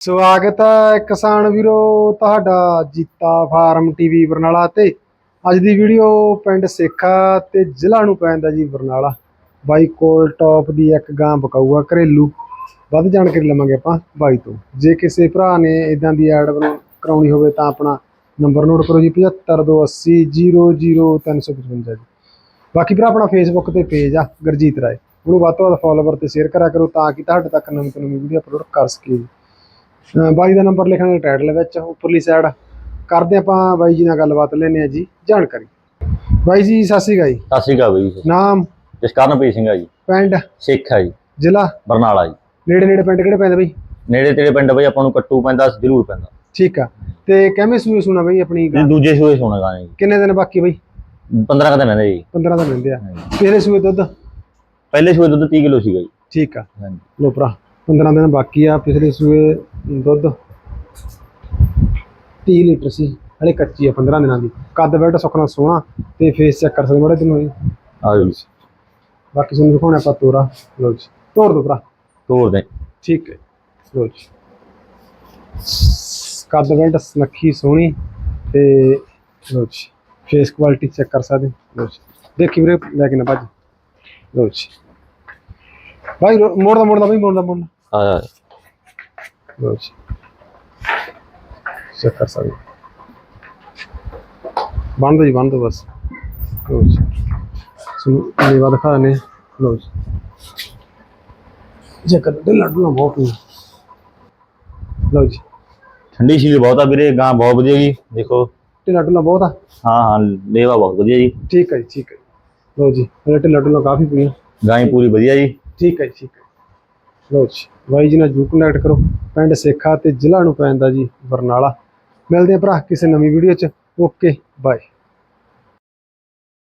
ਸਵਾਗਤ ਹੈ ਕਿਸਾਨ ਵੀਰੋ ਤੁਹਾਡਾ ਜੀਤਾ ਫਾਰਮ ਟੀਵੀ ਬਰਨਾਲਾ ਤੇ। ਅੱਜ ਦੀ ਵੀਡੀਓ ਪਿੰਡ ਸੇਖਾ ਤੇ ਜ਼ਿਲ੍ਹਾ ਨੂੰ ਪੈਂਦਾ ਜੀ ਬਰਨਾਲਾ। ਬਾਈ ਕੋਲ ਟੌਪ ਦੀ ਇੱਕ ਗਾਂ ਬਕਾਊਆ ਘਰੇਲੂ। ਵੱਧ ਜਾਣਕਾਰੀ ਲਵਾਂਗੇ ਆਪਾਂ ਬਾਈ ਤੋਂ। ਜੇ ਕਿਸੇ ਭਰਾ ਨੇ ਇਦਾਂ ਦੀ ਐਡ ਕਰਾਉਣੀ ਹੋਵੇ ਤਾਂ ਆਪਣਾ ਨੰਬਰ ਨੋਟ ਕਰੋ ਜੀ 7528 00355 ਜੀ। ਬਾਕੀ ਭਰਾ, ਆਪਣਾ ਫੇਸਬੁੱਕ ਤੇ ਪੇਜ ਆ, ਗੁਰਜੀਤ ਰਾਏ। ਉਹਨੂੰ ਵੱਧ ਤੋਂ ਵੱਧ ਫੋਲੋਵਰ ਤੇ ਸ਼ੇਅਰ ਕਰਿਆ ਕਰੋ ਤਾਂ ਕਿ ਤੁਹਾਡੇ ਤੱਕ ਨਵੀਂ ਤੋਂ ਨਵੀਂ ਵੀਡੀਓ ਅਪਲੋਡ ਕਰ ਸਕੀਏ। ਬਾਈ ਦਾ ਨੰਬਰ ਲਿਖਾਂਗੇ ਟਾਈਟਲ ਵਿੱਚ ਉੱਪਰਲੀ ਸਾਈਡ ਕਰਦੇ ਆਪਾਂ ਬਾਈ ਜੀ ਨਾਲ ਗੱਲਬਾਤ ਲੈਣੇ ਆ ਜੀ ਜਾਣਕਾਰੀ। ਬਾਈ ਜੀ ਸਤਿ ਸ਼੍ਰੀ ਅਕਾਲ ਜੀ। ਸਤਿ ਸ਼੍ਰੀ ਅਕਾਲ ਬਾਈ ਜੀ। ਨਾਮ? ਜਸਕਰਨਪ੍ਰੀਤ ਸਿੰਘ ਆ ਜੀ। ਪਿੰਡ? ਸਿੱਖ ਜੀ। ਜ਼ਿਲ੍ਹਾ? ਬਰਨਾਲਾ ਜੀ। ਨੇੜੇ ਨੇੜੇ ਪਿੰਡ ਕਿਹੜੇ ਪੈਂਦੇ ਬਈ? ਨੇੜੇ ਤੇੜੇ ਪਿੰਡ ਬਈ ਆਪਾਂ ਨੂੰ ਕੱਟੂ ਪੈਂਦਾ ਜ਼ਰੂਰ ਪੈਂਦਾ। ਠੀਕ ਆ। ਤੇ ਕਿਵੇਂ ਸੂਏ ਸੁਣਾ ਬਈ ਆਪਣੀ ਗਾਂ? ਦੂਜੇ ਸੂਏ ਸੋਣਾ ਗਾਣੇ ਜੀ। ਕਿੰਨੇ ਦਿਨ ਬਾਕੀ ਬਈ? 15 ਕਦੇ ਰਹਿੰਦੇ ਜੀ। 15 ਦਿਨ ਰਹਿੰਦੇ ਆ। ਪਿਛਲੇ ਸੂਏ ਦੁੱਧ? ਪਹਿਲੇ ਸੂਏ ਦੁੱਧ 30 ਕਿਲੋ ਸੀਗਾ ਜੀ। ਠੀਕ ਆ। ਹਾਂਜੀ। ਲੋ ਭਰਾ। 15 ਦਿਨ ਬਾਕੀ ਆ ਪਿਛਲੇ ਸੂਏ ਦੁੱਧ 30 ਲੀਟਰ ਸੀ ਹਲੇ ਕੱਚੀ ਆ 15 ਦਿਨਾਂ ਦੀ। ਕੱਦ ਬੈਠ ਸੁਖਣਾ ਸੋਹਣਾ ਤੇ ਫੇਸ ਚੈੱਕ ਕਰ ਸਕਦੇ ਮੜੇ ਤੈਨੂੰ ਜੀ ਆ ਜੀ। ਬਾਕੀ ਤੁਹਾਨੂੰ ਦਿਖਾਉਣਾ ਆਪਾਂ ਤੋਰਾ। ਲੋ ਜੀ ਤੋਰ ਦੋ ਭਰਾ। ਤੋੜ ਦੇ। ਠੀਕ ਹੈ। ਲੋ ਜੀ। ਕੱਦ ਬੈਲਟ ਸੁਨੱਖੀ ਸੋਹਣੀ ਤੇ ਲੋ ਜੀ ਫੇਸ ਕੁਆਲਿਟੀ ਚੈੱਕ ਕਰ ਸਕਦੇ ਲੋ ਜੀ। ਦੇਖੀ ਵੀਰੇ ਲੈ ਕੇ ਨਾ ਭੱਜ। ਲੋ ਜੀ। ਭਾਈ ਰੋ- ਮੋੜਦਾ ਮੋੜਦਾ ਭਾਈ ਮੋੜਦਾ ਮੋੜਦਾ ਆ ਆ ਲੋ ਜੀ ਚੈੱਕ ਕਰ ਸਕਦੇ ਬੰਦ ਜੀ ਬੰਦ ਬਸ ਲੋ ਜੀ ਸੁਣੋ ਨੀਵਾ ਦਿਖਾ ਨੇ ਲੋ ਜੀ ਜੇ ਕਰ ਲੱਡੂ ਨਾ ਬਹੁਤ ਨੇ ਲੋ ਜੀ ਠੰਡੀ ਸ਼ੀਲ ਬਹੁਤ ਆ ਵੀਰੇ ਗਾਂ ਬਹੁਤ ਵਧੀਆ ਜੀ ਦੇਖੋ ਢਿੱਲਾ ਢੁੱਲਾ ਬਹੁਤ ਆ ਹਾਂ ਹਾਂ ਲੇਵਾ ਬਹੁਤ ਵਧੀਆ ਜੀ ਠੀਕ ਹੈ ਜੀ ਠੀਕ ਹੈ ਲੋ ਜੀ ਮੇਰੇ ਢਿੱਲਾ ਢੁੱਲਾ ਕਾਫੀ ਪਈਆਂ ਗਾਂ ਹੀ ਪੂਰੀ ਵਧੀਆ ਜੀ ਠੀਕ ਹੈ ਜੀ, ਠੀਕ ਹੈ। ਲੋ ਜੀ ਬਾਈ ਜੀ ਨਾਲ ਜੂ ਕਨੈਕਟ ਕਰੋ। ਪਿੰਡ ਸੇਖਾ ਤੇ ਜ਼ਿਲ੍ਹਾ ਨੂੰ ਪੈਂਦਾ ਜੀ ਬਰਨਾਲਾ। ਮਿਲਦੇ ਆ ਭਰਾ ਕਿਸੇ ਨਵੀਂ ਵੀਡੀਓ ਚ। Okay bye